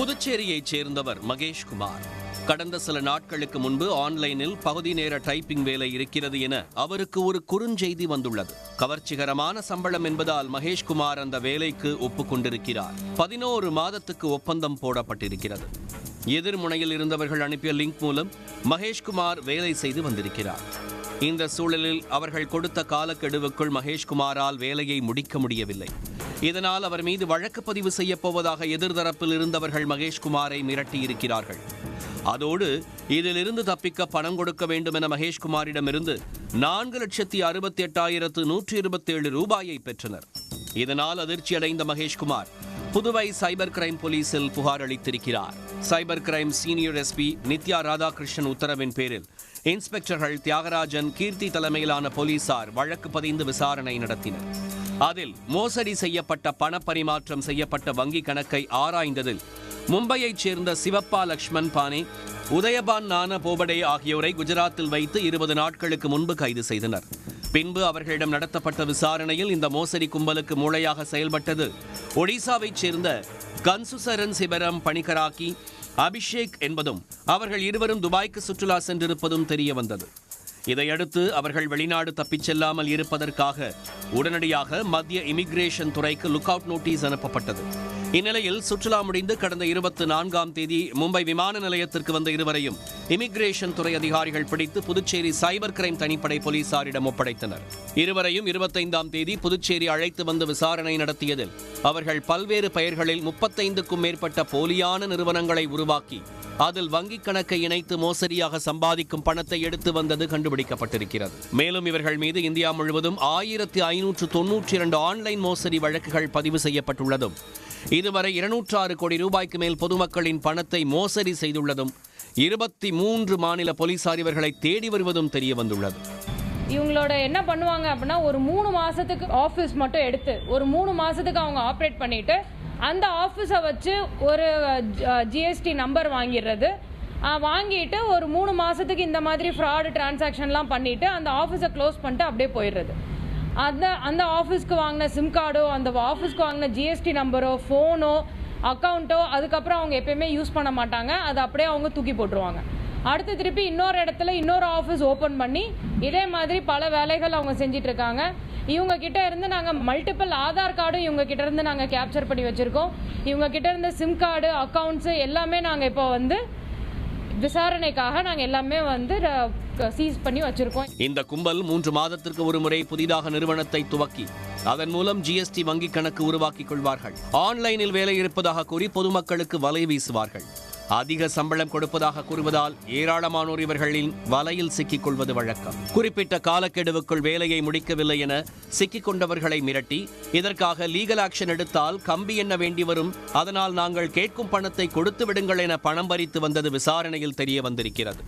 புதுச்சேரியைச் சேர்ந்தவர் மகேஷ்குமார் கடந்த சில நாட்களுக்கு முன்பு ஆன்லைனில் பகுதி நேர டைப்பிங் வேலை இருக்கிறது என அவருக்கு ஒரு குறுஞ்செய்தி வந்துள்ளது. கவர்ச்சிகரமான சம்பளம் என்பதால் மகேஷ்குமார் அந்த வேலைக்கு ஒப்புக்கொண்டிருக்கிறார் பதினோரு மாதத்துக்கு ஒப்பந்தம் போடப்பட்டிருக்கிறது. எதிர்முனையில் இருந்தவர்கள் அனுப்பிய லிங்க் மூலம் மகேஷ்குமார் வேலை செய்து வந்திருக்கிறார். இந்த சூழலில் அவர்கள் கொடுத்த காலக்கெடுவுக்குள் மகேஷ்குமாரால் வேலையை முடிக்க முடியவில்லை. இதனால் அவர் மீது வழக்கு பதிவு செய்யப்போவதாக எதிர்தரப்பில் இருந்தவர்கள் மகேஷ்குமாரை மிரட்டியிருக்கிறார்கள். அதோடு இதிலிருந்து தப்பிக்க பணம் கொடுக்க வேண்டும் என மகேஷ்குமாரிடமிருந்து நான்கு லட்சத்தி அறுபத்தி எட்டாயிரத்து நூற்றி இருபத்தேழு ரூபாயை பெற்றனர். இதனால் அதிர்ச்சியடைந்த மகேஷ்குமார் புதுவை சைபர் கிரைம் போலீசில் புகார் அளித்திருக்கிறார். Cyber crime senior SP Nithya Radhakrishnan உத்தரவின் பேரில் இன்ஸ்பெக்டர்கள் தியாகராஜன் கீர்த்தி தலைமையிலான போலீசார் வழக்கு பதிந்து விசாரணை நடத்தினர். அதில் மோசடி செய்யப்பட்ட பணப்பரிமாற்றம் செய்யப்பட்ட வங்கி கணக்கை ஆராய்ந்ததில் மும்பையைச் சேர்ந்த சிவப்பா லக்ஷ்மண் பானே உதயபான் நான போபடே ஆகியோரை குஜராத்தில் வைத்து இருபது நாட்களுக்கு முன்பு கைது செய்தனர். பின்பு அவர்களிடம் நடத்தப்பட்ட விசாரணையில் இந்த மோசடி கும்பலுக்கு மூளையாக செயல்பட்டது ஒடிசாவைச் சேர்ந்த கன்சுசரன் சிபரம் பணிகராக்கி அபிஷேக் என்பதும் அவர்கள் இருவரும் துபாய்க்கு சுற்றுலா சென்றிருப்பதும் தெரிய வந்தது இதையடுத்து அவர்கள் வெளிநாடு தப்பிச் செல்லாமல் இருப்பதற்காக உடனடியாக மத்திய இமிகிரேஷன் துறைக்கு லுக் அவுட் நோட்டீஸ் அனுப்பப்பட்டது. இந்நிலையில் சுற்றுலா முடிந்து கடந்த இருபத்தி நான்காம் தேதி மும்பை விமான நிலையத்திற்கு வந்த இருவரையும் இமிகிரேஷன் துறை அதிகாரிகள் பிடித்து புதுச்சேரி சைபர் கிரைம் தனிப்படை போலீசாரிடம் ஒப்படைத்தனர். இருவரையும் இருபத்தைந்தாம் தேதி புதுச்சேரி அழைத்து வந்து விசாரணை நடத்தியதில் அவர்கள் பல்வேறு பெயர்களில் முப்பத்தைந்துக்கும் மேற்பட்ட போலியான நிறுவனங்களை உருவாக்கி அதில் வங்கிக் கணக்கை இணைத்து மோசடியாக சம்பாதிக்கும் பணத்தை எடுத்து வந்தது கண்டுபிடிக்கப்பட்டிருக்கிறது. மேலும் இவர்கள் மீது இந்தியா முழுவதும் ஆயிரத்தி ஐநூற்று தொன்னூற்றி இரண்டு ஆன்லைன் மோசடி வழக்குகள் பதிவு செய்யப்பட்டுள்ளதும் இதுவரை இருநூற்றாறு கோடி ரூபாய்க்கு மேல் பொதுமக்களின் பணத்தை மோசடி செய்துள்ளதும் இருபத்தி மூன்று மாநில போலீசார் இவர்களை தேடி வருவதும் தெரிய வந்துள்ளது. இவங்களோட என்ன பண்ணுவாங்க அப்படின்னா ஒரு மூணு மாசத்துக்கு ஆஃபீஸ் மட்டும் எடுத்து ஒரு மூணு மாசத்துக்கு அவங்க ஆப்ரேட் பண்ணிட்டு அந்த ஆஃபீஸை வச்சு ஒரு ஜிஎஸ்டி நம்பர் வாங்கிடுறது. வாங்கிட்டு ஒரு மூணு மாசத்துக்கு இந்த மாதிரி ஃப்ராடு டிரான்சாக்ஷன்லாம் பண்ணிட்டு அந்த ஆஃபீஸை க்ளோஸ் பண்ணிட்டு அப்படியே போயிடுறது. அந்த அந்த ஆஃபீஸ்க்கு வாங்கின சிம் கார்டோ அந்த ஆஃபீஸ்க்கு வாங்கின ஜிஎஸ்டி நம்பரோ ஃபோனோ அக்கௌண்ட்டோ அதுக்கப்புறம் அவங்க எப்பயுமே யூஸ் பண்ண மாட்டாங்க. அதை அப்படியே அவங்க தூக்கி போட்டுருவாங்க. அடுத்து திருப்பி இன்னொரு இடத்துல இன்னொரு ஆஃபீஸ் ஓப்பன் பண்ணி இதே மாதிரி பல வேலைகள் அவங்க செஞ்சிட்டு இருக்காங்க இவங்க கிட்ட இருந்து நாங்கள் மல்டிபிள் ஆதார் கார்டும் இவங்க கிட்ட இருந்து நாங்கள் கேப்சர் பண்ணி வச்சுருக்கோம். இவங்க கிட்ட இருந்த சிம் கார்டு அக்கௌண்ட்ஸு எல்லாமே நாங்கள் இப்போ வந்து விசாரணைக்காக நாங்கள் எல்லாமே வந்து சீஸ் பண்ணி வச்சிருக்கோம். இந்த கும்பல் மூன்று மாதத்திற்கு ஒரு முறை புதிதாக நிறுவனத்தை துவக்கி அதன் மூலம் ஜிஎஸ்டி வங்கிக் கணக்கு உருவாக்கிக் கொள்வார்கள். ஆன்லைனில் வேலை இருப்பதாக கூறி பொதுமக்களுக்கு வலை வீசுவார்கள். அதிக சம்பளம் கொடுப்பதாக கூறுவதால் ஏராளமானோர் இவர்களின் வலையில் சிக்கிக் கொள்வது வழக்கம். குறிப்பிட்ட காலக்கெடுவுக்குள் வேலையை முடிக்கவில்லை என சிக்கிக் கொண்டவர்களை மிரட்டி இதற்காக லீகல் ஆக்ஷன் எடுத்தால் கம்பி எண்ண வேண்டி வரும் அதனால் நாங்கள் கேட்கும் பணத்தை கொடுத்து விடுங்கள் என பணம் பறித்து வந்தது விசாரணையில் தெரிய வந்திருக்கிறது.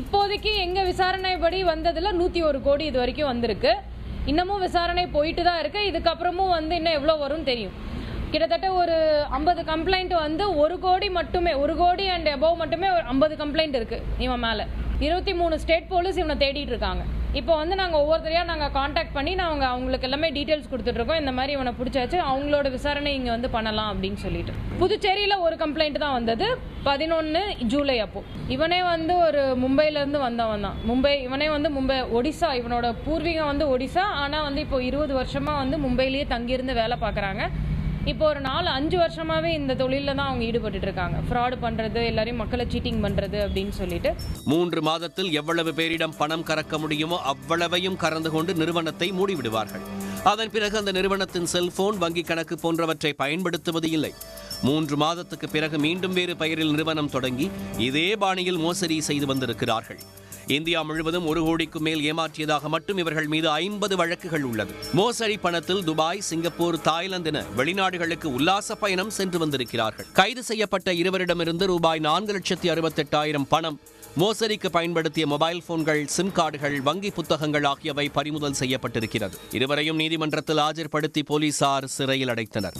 இப்போதைக்கு எங்க விசாரணைப்படி வந்ததுல நூத்தி ஒரு கோடி இது வரைக்கும் வந்திருக்கு. இன்னமும் விசாரணை போயிட்டு தான் இருக்கு. இதுக்கப்புறமும் வந்து இன்னும் எவ்வளோ வரும் தெரியும். கிட்டத்தட்ட ஒரு ஐம்பது கம்ப்ளைண்ட் வந்து ஒரு கோடி மட்டுமே ஒரு கோடி அண்ட் எபோவ் மட்டுமே ஒரு ஐம்பது கம்ப்ளைண்ட் இருக்குது இவன் மேலே. இருபத்தி மூணு ஸ்டேட் போலீஸ் இவனை தேடிட்டு இருக்காங்க. இப்போ வந்து நாங்கள் ஒவ்வொருத்தரையாக நாங்கள் காண்டாக்ட் பண்ணி நாங்கள் அவங்களுக்கு எல்லாமே டீட்டெயில்ஸ் கொடுத்துட்ருக்கோம் இந்த மாதிரி இவனை பிடிச்சாச்சு அவங்களோட விசாரணை இங்கே வந்து பண்ணலாம் அப்படின்னு சொல்லிட்டு. புதுச்சேரியில் ஒரு கம்ப்ளைண்ட் தான் வந்தது. பதினொன்று ஜூலை அப்போ. இவனே வந்து ஒரு மும்பையிலேருந்து வந்தவன் தான். மும்பை இவனே வந்து மும்பை ஒடிசா இவனோட பூர்வீகம் வந்து ஒடிசா. ஆனால் வந்து இப்போ இருபது வருஷமாக வந்து மும்பையிலேயே தங்கியிருந்து வேலை பார்க்குறாங்க. இப்போ ஒரு நாலு அஞ்சு வருஷமாவே இந்த தொழிலில் தான் அவங்க ஈடுபட்டு இருக்காங்க ஃப்ராடு பண்ணுறது எல்லாரையும் மக்களை சீட்டிங் பண்ணுறது அப்படின்னு சொல்லிட்டு. மூன்று மாதத்தில் எவ்வளவு பேரிடம் பணம் கறக்க முடியுமோ அவ்வளவையும் கறந்து கொண்டு நிறுவனத்தை மூடிவிடுவார்கள். அதன் பிறகு அந்த நிறுவனத்தின் செல்போன் வங்கி கணக்கு போன்றவற்றை பயன்படுத்துவது இல்லை. மூன்று மாதத்துக்கு பிறகு மீண்டும் வேறு பெயரில் நிறுவனம் தொடங்கி இதே பாணியில் மோசடி செய்து வந்திருக்கிறார்கள். இந்தியா முழுவதும் ஒரு கோடிக்கும் மேல் ஏமாற்றியதாக மட்டும் இவர்கள் மீது ஐம்பது வழக்குகள் உள்ளது. மோசடி பணத்தில் துபாய் சிங்கப்பூர் தாய்லாந்து என வெளிநாடுகளுக்கு உல்லாச பயணம் சென்று வந்திருக்கிறார்கள். கைது செய்யப்பட்ட இருவரிடமிருந்து ரூபாய் நான்கு லட்சத்தி அறுபத்தெட்டாயிரம் பணம் மோசடிக்கு பயன்படுத்திய மொபைல் போன்கள் சிம் கார்டுகள் வங்கி புத்தகங்கள் ஆகியவை பறிமுதல் செய்யப்பட்டிருக்கிறது. இருவரையும் நீதிமன்றத்தில் ஆஜர்படுத்தி போலீசார் சிறையில் அடைத்தனர்.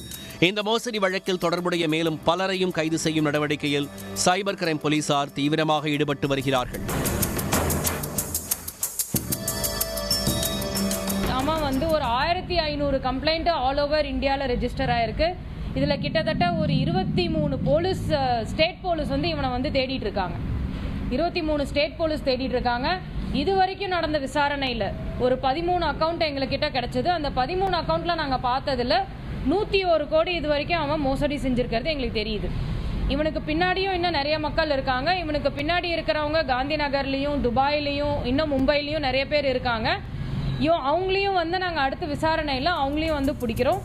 இந்த மோசடி வழக்கில் தொடர்புடைய மேலும் பலரையும் கைது செய்யும் நடவடிக்கையில் சைபர் கிரைம் போலீசார் தீவிரமாக ஈடுபட்டு வருகிறார்கள். அவன் வந்து ஒரு ஆயிரத்தி ஐநூறு கம்ப்ளைண்ட்டு ஆல் ஓவர் இந்தியாவில் ரெஜிஸ்டர் ஆயிருக்கு. இதில் கிட்டத்தட்ட ஒரு இருபத்தி மூணு போலீஸ் ஸ்டேட் போலீஸ் வந்து இவனை வந்து தேடிட்டு இருக்காங்க. இருபத்தி மூணு ஸ்டேட் போலீஸ் தேடிட்டு இருக்காங்க. இது வரைக்கும் நடந்த விசாரணையில் ஒரு பதிமூணு அக்கௌண்ட் எங்ககிட்ட கிடைச்சது. அந்த பதிமூணு அக்கௌண்ட்டில் நாங்கள் பார்த்ததில் நூற்றி ஒரு கோடி இது வரைக்கும் அவன் மோசடி செஞ்சுருக்கிறது எங்களுக்கு தெரியுது. இவனுக்கு பின்னாடியும் இன்னும் நிறைய மக்கள் இருக்காங்க. இவனுக்கு பின்னாடி இருக்கிறவங்க காந்தி நகர்லேயும் துபாயிலையும் இன்னும் மும்பையிலையும் நிறைய பேர் இருக்காங்க. ஐயோ அவங்களையும் வந்து நாங்கள் அடுத்த விசாரணையில் அவங்களையும் வந்து பிடிக்கிறோம்.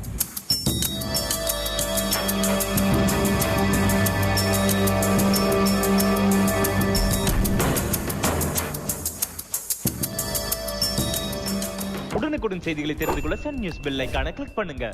உடனுக்குடன் செய்திகளை தெரிந்து கொள்ள சன் நியூஸ் பெல் ஐகானை கிளிக் பண்ணுங்க.